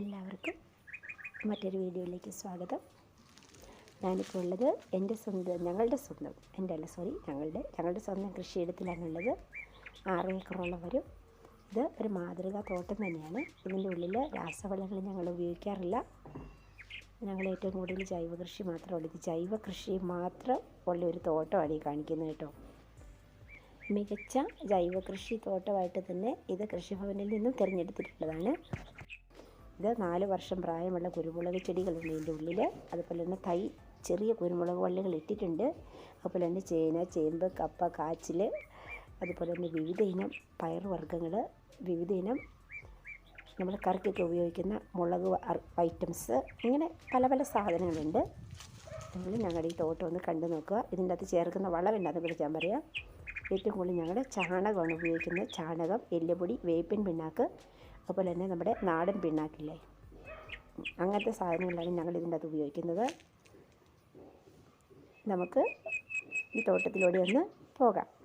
എല്ലാവർക്കും മറ്റൊരു വീഡിയോയിലേക്ക് സ്വാഗതം. ഞാനിപ്പോൾ ഉള്ളത് എന്റെ സ്വന്തം ഞങ്ങളുടെ സ്വന്തം എന്റെ അല്ല സോറി ഞങ്ങളുടെ ഞങ്ങളുടെ സ്വന്തം കൃഷിയിടത്തിലാണുള്ളത്. ആറ് ഏക്കറോളം ഇത് ഒരു മാതൃകാ തോട്ടം തന്നെയാണ്. ഇതിന്റെ ഉള്ളിൽ രാസവളങ്ങൾ ഞങ്ങൾ ഉപയോഗിക്കാറില്ല. ഞങ്ങൾ ഏറ്റവും കൂടുതൽ ജൈവ കൃഷി മാത്രമുള്ളൂ ഇത് ജൈവ കൃഷി മാത്രം ഉള്ള ഒരു തോട്ടമാണ് ഈ കാണിക്കുന്നത് കേട്ടോ. മികച്ച ജൈവ കൃഷി തോട്ടമായിട്ട് തന്നെ ഇത് കൃഷിഭവനിൽ നിന്നും തിരഞ്ഞെടുത്തിട്ടുള്ളതാണ്. ഇത് നാല് വർഷം പ്രായമുള്ള കുരുമുളക് ചെടികളുണ്ട് ഇതിന്റെ ഉള്ളിൽ. അതുപോലെ തന്നെ തൈ ചെറിയ കുരുമുളക് വള്ളികൾ ഇട്ടിട്ടുണ്ട്. അതുപോലെ തന്നെ ചേന ചേമ്പ് കപ്പ കാച്ചിൽ അതുപോലെ തന്നെ വിവിധ ഇനം പയറുവർഗങ്ങൾ വിവിധ ഇനം നമ്മൾ കറിക്കൊക്കെ ഉപയോഗിക്കുന്ന മുളക് ഐറ്റംസ് ഇങ്ങനെ പല പല സാധനങ്ങളുണ്ട്. നിങ്ങൾ ഞങ്ങളുടെ ഈ തോട്ടം ഒന്ന് കണ്ടു നോക്കുക. ഇതിന്റെ അകത്ത് ചേർക്കുന്ന വളം എന്നാന്ന് ഞാൻ പറയാം. ഏറ്റവും കൂടുതൽ ഞങ്ങൾ ചാണകമാണ് ഉപയോഗിക്കുന്നത്. ചാണകം എല്ലുപൊടി വേപ്പിൻ പിണ്ണാക്ക് അതുപോലെ തന്നെ നമ്മുടെ നാടൻ പിണ്ണാക്കില്ലേ? അങ്ങനത്തെ സാധനങ്ങളാണ് ഞങ്ങൾ ഇതിന്റെ അകത്ത് ഉപയോഗിക്കുന്നത്. നമുക്ക് ഈ തോട്ടത്തിലൂടെ ഒന്ന് പോകാം.